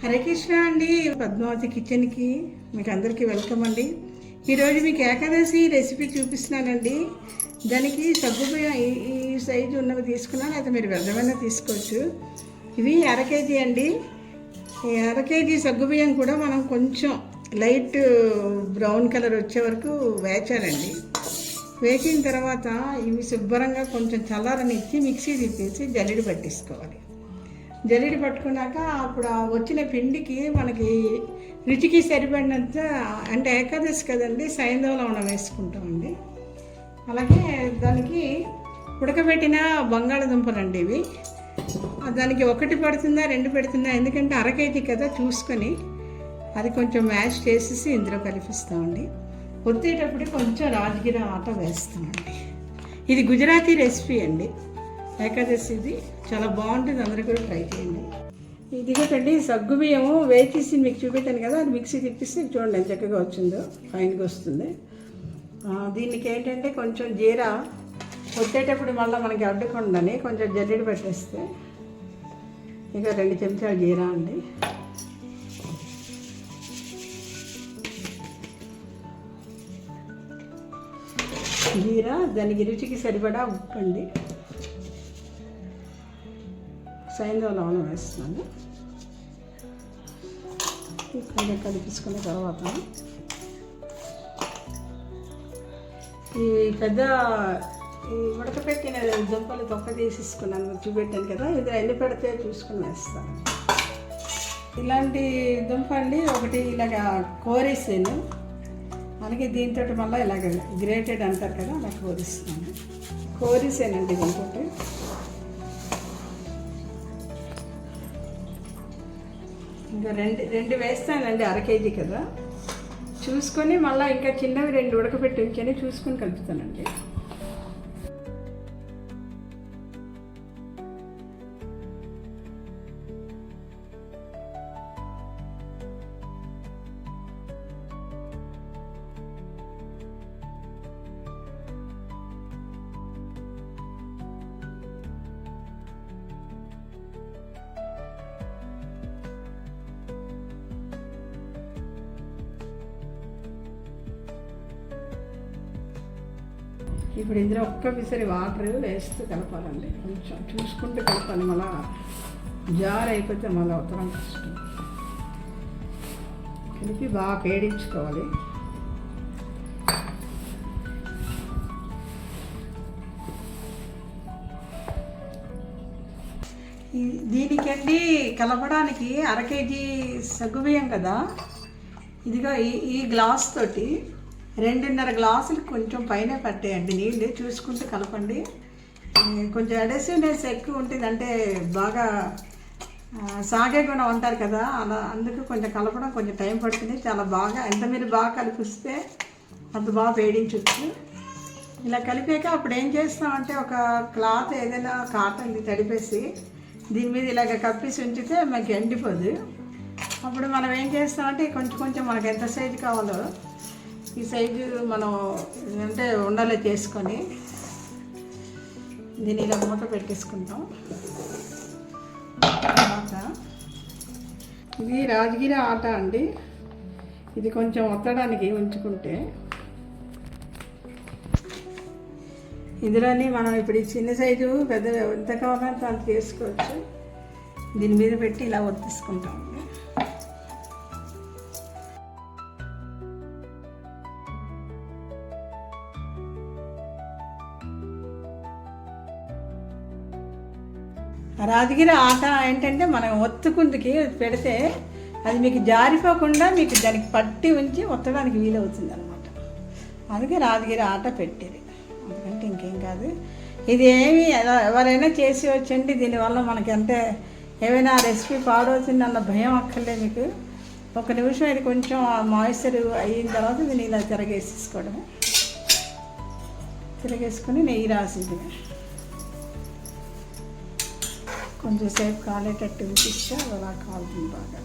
హరే కృష్ణ అండి పద్మావతి కిచెన్కి మీకు అందరికీ వెల్కమ్ అండి. ఈరోజు మీకు ఏకాదశి రెసిపీ చూపిస్తున్నానండి. దానికి సగ్గుబియ్యం ఈ ఈ సైజు ఉన్నవి తీసుకున్నా లేకపోతే మీరు వ్యర్థమైన తీసుకోవచ్చు. ఇవి అర కేజీ అండి. ఈ అర కేజీ సగ్గుబియ్యం కూడా మనం కొంచెం లైట్ బ్రౌన్ కలర్ వచ్చే వరకు వేచాలండి. వేచిన తర్వాత ఇవి శుభ్రంగా కొంచెం చల్లారనిచ్చి మిక్సీ తిప్పేసి జల్లెడ పట్టించుకోవాలి. జల్లెడ పట్టుకున్నాక అప్పుడు వచ్చిన పిండికి మనకి రుచికి సరిపడినంత అంటే ఏకాదశి కదండి సైంధవలవనం వేసుకుంటామండి. అలాగే దానికి ఉడకబెట్టిన బంగాళదుంపలండి ఇవి. దానికి ఒకటి పడుతుందా రెండు పెడుతుందా ఎందుకంటే అరకేజీ కదా చూసుకొని అది కొంచెం మ్యాష్ చేసేసి ఇందులో కలిపిస్తామండి. వచ్చేటప్పుడు కొంచెం రాజగిర ఆట వేస్తామండి. ఇది గుజరాతీ రెసిపీ అండి. ఏకాదశిది చాలా బాగుంటుంది అందరూ కూడా ట్రై చేయండి. ఇదిగోటండి సగ్గు బియ్యము వేచేసి మీకు చూపెట్టాను కదా అది మిక్సీ తిప్పిస్తే చూడండి ఎంత చక్కగా వచ్చిందో ఫైన్గా వస్తుంది. దీనికి ఏంటంటే కొంచెం జీరా వచ్చేటప్పుడు మళ్ళీ మనకి అడ్డకుండాని కొంచెం జల్లెడ పెట్టేస్తే. ఇక రెండు చెంచాలు జీరా అండి. జీరా దానికి రుచికి సరిపడా ఉప్పు అండి సైన్లో లవణం వేస్తున్నాను. ఇక్కడ కలిపించుకున్న తర్వాత ఈ పెద్ద ఈ ఉడకపెట్టిన దుంపలు తొక్క తీసేసుకున్నాను చూపెట్టాను కదా. ఇది ఎన్ని పెడితే చూసుకుని వేస్తాను. ఇలాంటి దుంప అండి ఒకటి ఇలాగ కోరేసాను. అలాగే దీంతో మళ్ళీ ఇలాగ గ్రేటెడ్ అంటారు కదా అలా కోరిస్తున్నాను. కోరేసానండి దీంతో రెండు రెండు వేస్తానండి అర కేజీ కదా. చూసుకొని మళ్ళీ ఇంకా చిన్నవి రెండు ఉడకబెట్టి ఉంచని చూసుకొని కలుపుతానండి. ఇప్పుడు ఇందులో ఒక్క విసరి వాటర్ వేస్తూ కలపాలండి. కొంచెం చూసుకుంటూ కలపాలి. మళ్ళా జార్ అయిపోతే మళ్ళీ అవతరం కష్టం. కలిపి బాగా పేడించుకోవాలి. దీనికండి కలపడానికి అర కేజీ సగ్గుబియ్యం కదా. ఇదిగో ఈ ఈ గ్లాస్ తోటి రెండున్నర గ్లాసులు కొంచెం పైన పట్టేయండి నీళ్ళు చూసుకుంటూ కలపండి. కొంచెం అడెసివ్నెస్ ఎక్కువ ఉంటుంది అంటే బాగా సాగే గుణం అంటారు కదా అలా అందుకు కొంచెం కలపడం కొంచెం టైం పడుతుంది. చాలా బాగా ఎంత మీరు బాగా కలిపిస్తే అంత బాగా వేడించవచ్చు ఇలా కలిపాక అప్పుడు ఏం చేస్తామంటే ఒక క్లాత్ ఏదైనా కాటన్ తడిపేసి దీని మీద ఇలాగ కప్పేసి ఉంచితే మనకి ఎండిపోదు. అప్పుడు మనం ఏం చేస్తామంటే కొంచెం కొంచెం మనకు ఎంత సైజు కావాలో ఈ సైజు మనం అంటే ఉండాలి చేసుకొని దీన్ని ఇలా మూత పెట్టేసుకుంటాం. తర్వాత ఇది రాజగిరి ఆట అండి. ఇది కొంచెం ఒత్తడానికి ఉంచుకుంటే ఇందులోని మనం ఇప్పుడు ఈ చిన్న సైజు పెద్ద ఎంత కావాలంటే అంత చేసుకోవచ్చు. దీని మీద పెట్టి ఇలా ఒత్తిసుకుంటాం. రాజగిరి ఆట ఏంటంటే మనం ఒత్తుకుందుకి పెడితే అది మీకు జారిపోకుండా మీకు దానికి పట్టి ఉంచి ఒత్తడానికి వీలవుతుంది అనమాట అందుకే రాజగిరి ఆట పెట్టేది. అందుకంటే ఇంకేం కాదు. ఇది ఏమి ఎవరైనా చేసి వచ్చండి దీనివల్ల మనకి అంటే ఏమైనా రెసిపీ పాడవుతుంది అన్న భయం అక్కర్లే మీకు. ఒక నిమిషం ఇది కొంచెం మాయిశ్చర్ అయిన తర్వాత దీన్ని ఇలా తిరగేసేసుకోవడమే. తిరగేసుకొని నెయ్యి రాసింది. కొంచెం సేపు కాలేటట్టు ఉంచిస్తే అది అలా కాలుతుంది బాగా.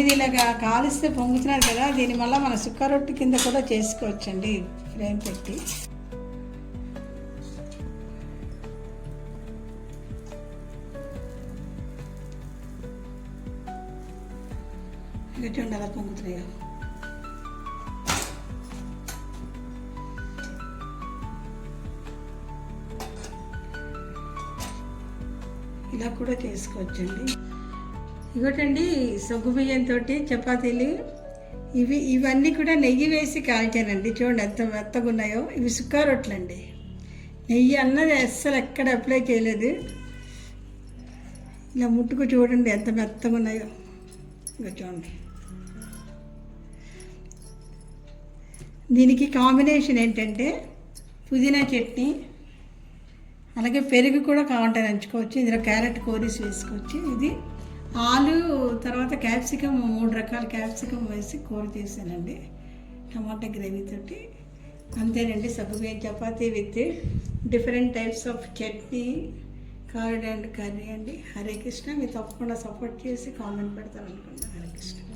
ఇది ఇలాగా కాలిస్తే పొంగుతున్నారు కదా దీని మళ్ళీ మన సుక్క రొట్టె కింద కూడా చేసుకోవచ్చండి ఫ్రేమ్ పెట్టి. ఇంకా చూడండి అలా ఇలా కూడా చేసుకోవచ్చండి. ఇగోటండి సగ్గు బియ్యంతో చపాతీలు ఇవి ఇవన్నీ కూడా నెయ్యి వేసి కాల్చానండి. చూడండి ఎంత మెత్తగా ఉన్నాయో ఇవి సుక్కా రొట్టెలండి నెయ్యి అన్నది అస్సలు ఎక్కడ అప్లై చేయలేదు. ఇలా ముట్టుకు చూడండి ఎంత మెత్తగా ఉన్నాయో ఇంకా చూడండి. దీనికి కాంబినేషన్ ఏంటంటే పుదీనా చట్నీ అలాగే పెరుగు కూడా కావాలంటే నంచుకోవచ్చు ఇందులో క్యారెట్ కోరీస్ వేసుకోవచ్చు. ఇది ఆలు తర్వాత క్యాప్సికమ్ మూడు రకాల క్యాప్సికమ్ వేసి కూర చేశానండి. టమాటా గ్రేవీ తోటి. అంతేనండి సగ్గుబియ్యం chapati with different types of chutney curd and curry అండి. హరే కృష్ణ. మీరు తప్పకుండా సపోర్ట్ చేసి కామెంట్ పెడతారు అనుకుంటున్నాను